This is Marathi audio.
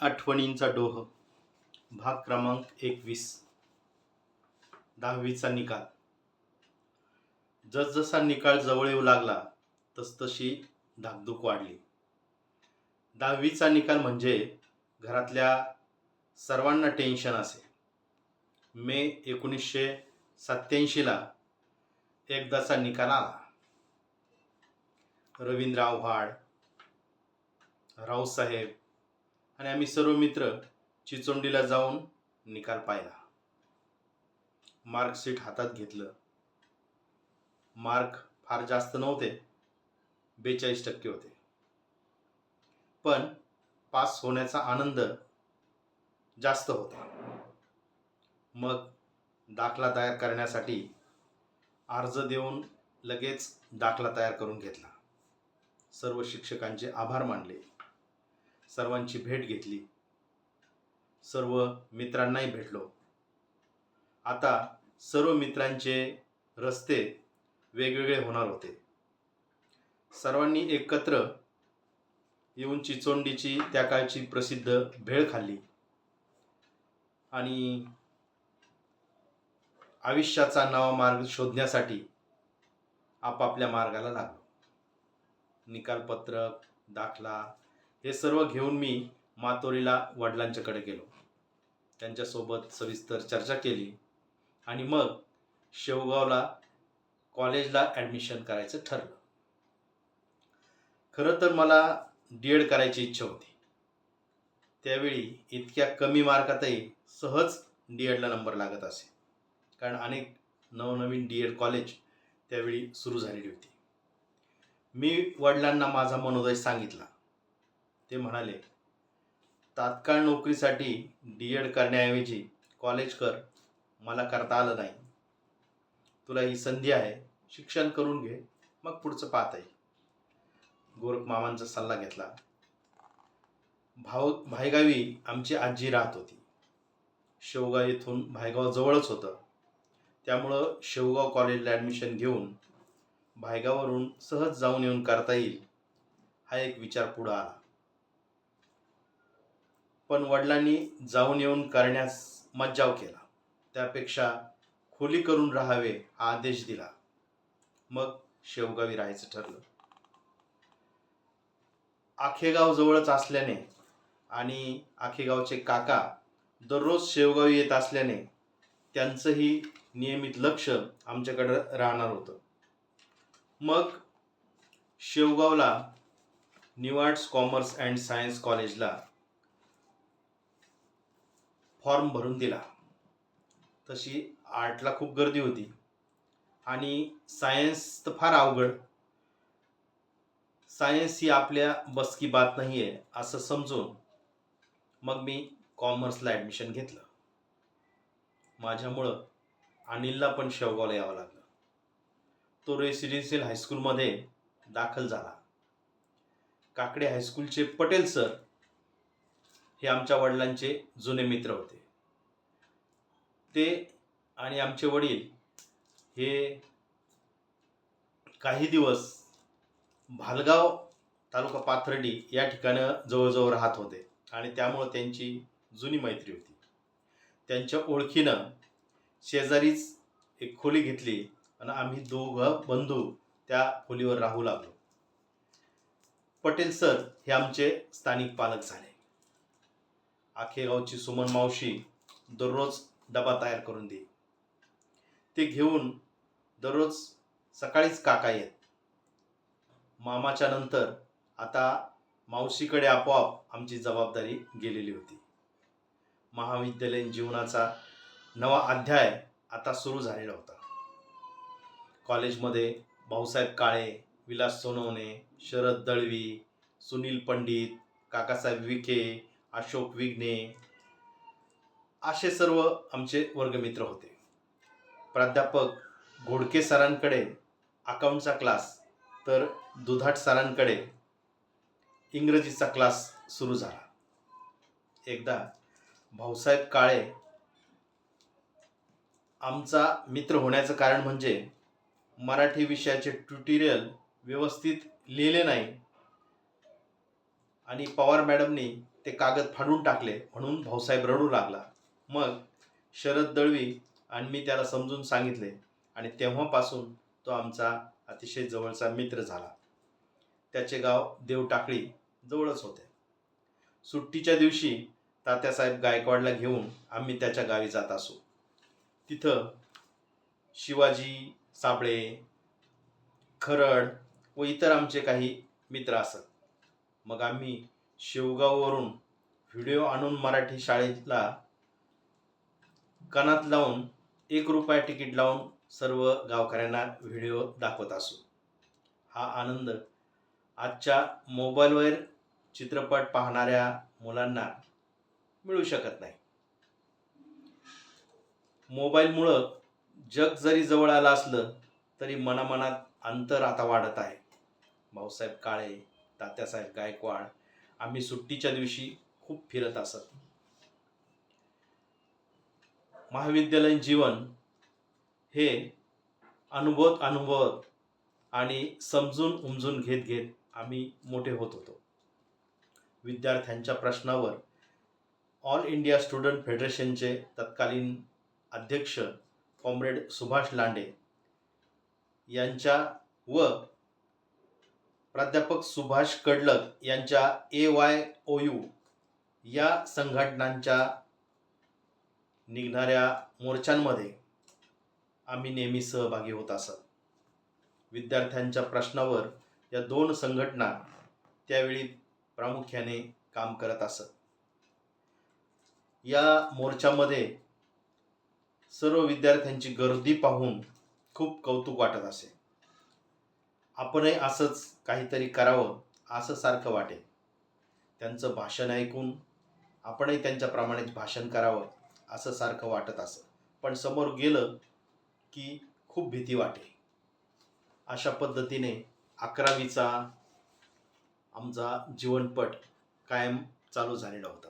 आठवणींचा डोह भाग क्रमांक एकवीस. दहावीचा निकाल. जसजसा निकाल जवळ येऊ लागला तसतशी धाकधूक वाढली. दहावीचा निकाल म्हणजे घरातल्या सर्वांना टेन्शन असे. मे एकोणीसशे सत्याऐंशीला एकदाचा निकाल आला. रवींद्र आव्हाड रावसाहेब आणि आम्ही सर्व मित्र चिचोंडीला जाऊन निकाल पाहिला. मार्कशीट हातात घेतलं. मार्क फार जास्त नव्हते बेचाळीस टक्के होते. पण पास होण्याचा आनंद जास्त होता. मग दाखला तयार करण्यासाठी अर्ज देऊन लगेच दाखला तयार करून घेतला. सर्व शिक्षकांचे आभार मानले. सर्वांची भेट घेतली. सर्व मित्रांनाही भेटलो. आता सर्व मित्रांचे रस्ते वेगवेगळे होणार होते. सर्वांनी एकत्र येऊन चिचोंडीची त्या काळची प्रसिद्ध भेळ खाल्ली. आणि आयुष्याचा नवा मार्ग शोधण्यासाठी आपापल्या मार्गाला लागलो. निकालपत्रक दाखला हे सर्व घेऊन मी मातोरीला वडिलांच्याकडे गेलो. त्यांच्यासोबत सविस्तर चर्चा केली आणि मग शेवगावला कॉलेजला ॲडमिशन करायचं ठरलं. खरं तर मला डी एड करायची इच्छा होती. त्यावेळी इतक्या कमी मार्कातही सहज डी एडला नंबर लागत असे. कारण अनेक नवनवीन डी एड कॉलेज त्यावेळी सुरू झालेली होती. मी वडिलांना माझा मनोदय सांगितला. ते म्हणाले तात्काळ नोकरीसाठी डी एड करण्याऐवजी कॉलेज कर मला करता आलं नाही. तुला ही संधी आहे शिक्षण करून घे मग पुढचं पाहता येईल गोरख मामांचा सल्ला घेतला. भाव भायगावी आमची आजी राहत होती. शेवगाव येथून भायगाव जवळच होतं. त्यामुळं शेवगाव कॉलेजला ॲडमिशन घेऊन भायगाववरून सहज जाऊन येऊन करता येईल हा एक विचार पुढं आला. पण वडिलांनी जाऊन येऊन करण्यास मज्जाव केला. त्यापेक्षा खोली करून राहावे हा आदेश दिला. मग शेवगावी राहायचं ठरलं. आखेगाव जवळच असल्याने आणि आखेगावचे काका दररोज शेवगावी येत असल्याने त्यांचंही नियमित लक्ष आमच्याकडं राहणार होतं. मग शेवगावला न्यू कॉमर्स अँड सायन्स कॉलेजला फॉर्म भरून दिला. तशी आर्टला खूप गर्दी होती. आणि सायन्स तर फार अवघड. सायन्स ही आपल्या बसकी बात नाही आहे असं समजून मग मी कॉमर्सला ॲडमिशन घेतलं. माझ्यामुळं अनिलला पण शेवगावला यावं लागलं. तो रेसिडेन्शियल हायस्कूलमध्ये दाखल झाला. काकडे हायस्कूलचे पटेल सर हे आमच्या वडिलांचे जुने मित्र होते. ते आणि आमचे वडील हे काही दिवस भालगाव तालुका पाथर्डी या ठिकाणं जवळजवळ राहत होते आणि त्यामुळं त्यांची जुनी मैत्री होती. त्यांच्या ओळखीनं शेजारीच एक खोली घेतली आणि आम्ही दोघं बंधू त्या खोलीवर राहू लागलो. पटेल सर हे आमचे स्थानिक पालक झाले. आखेगावची सुमन मावशी दररोज डबा तयार करून दे ते घेऊन दररोज सकाळीच काका येत. मामाच्या नंतर आता मावशीकडे आपोआप आमची जबाबदारी गेलेली होती. महाविद्यालयीन जीवनाचा नवा अध्याय आता सुरू झालेला होता. कॉलेजमध्ये भाऊसाहेब काळे विलास सोनवणे शरद दळवी सुनील पंडित काकासाहेब विखे अशोक विघ्ने असे सर्व आमचे वर्गमित्र होते. प्राध्यापक घोडके सरांकडे अकाउंटचा क्लास तर दुधाट सरांकडे इंग्रजीचा क्लास सुरू झाला. एकदा भाऊसाहेब काळे आमचा मित्र होण्याचं कारण म्हणजे मराठी विषयाचे ट्युटोरियल व्यवस्थित लिहिले नाही. आणि पवार मॅडमनी ते कागद फाडून टाकले म्हणून भाऊसाहेब रडू लागला. मग शरद दळवी आणि मी त्याला समजून सांगितले आणि तेव्हापासून तो आमचा अतिशय जवळचा मित्र झाला. त्याचे गाव देवटाकळी जवळच होते. सुट्टीच्या दिवशी तात्यासाहेब गायकवाडला घेऊन आम्ही त्याच्या गावी जात असू. तिथं शिवाजी साबळे खरड व इतर आमचे काही मित्र असत. मग आम्ही शिवगाववरून व्हिडिओ आणून मराठी शाळेला कानात लावून एक रुपया तिकीट लावून सर्व गावकऱ्यांना व्हिडिओ दाखवत असू. हा आनंद आजच्या मोबाईलवर चित्रपट पाहणाऱ्या मुलांना मिळू शकत नाही. मोबाईलमुळं जग जरी जवळ आलं असलं तरी मनामनात अंतर आता वाढत आहे. भाऊसाहेब काळे तात्यासाहेब गायकवाड आम्ही सुट्टीच्या दिवशी खूप फिरत असत. महाविद्यालयीन जीवन हे अनुभवत अनुभवत आणि समजून उमजून घेत घेत आम्ही मोठे होत होतो. विद्यार्थ्यांच्या प्रश्नावर ऑल इंडिया स्टुडंट फेडरेशनचे तत्कालीन अध्यक्ष कॉम्रेड सुभाष लांडे यांच्या व प्राध्यापक सुभाष कडलक यांच्या ए वाय ओ यू या संघटनांच्या निघणाऱ्या मोर्चांमध्ये आम्ही नेहमी सहभागी होत असत. विद्यार्थ्यांच्या प्रश्नावर या दोन संघटना त्यावेळी प्रामुख्याने काम करत असत. या मोर्चामध्ये सर्व विद्यार्थ्यांची गर्दी पाहून खूप कौतुक वाटत असे. आपणही असंच काहीतरी करावं असं सारखं वाटेल. त्यांचं भाषण ऐकून आपणही त्यांच्याप्रमाणेच भाषण करावं असं सारखं वाटत असं. पण समोर गेलं की खूप भीती वाटेल. अशा पद्धतीने अकरावीचा आमचा जीवनपट कायम चालू झालेला होता.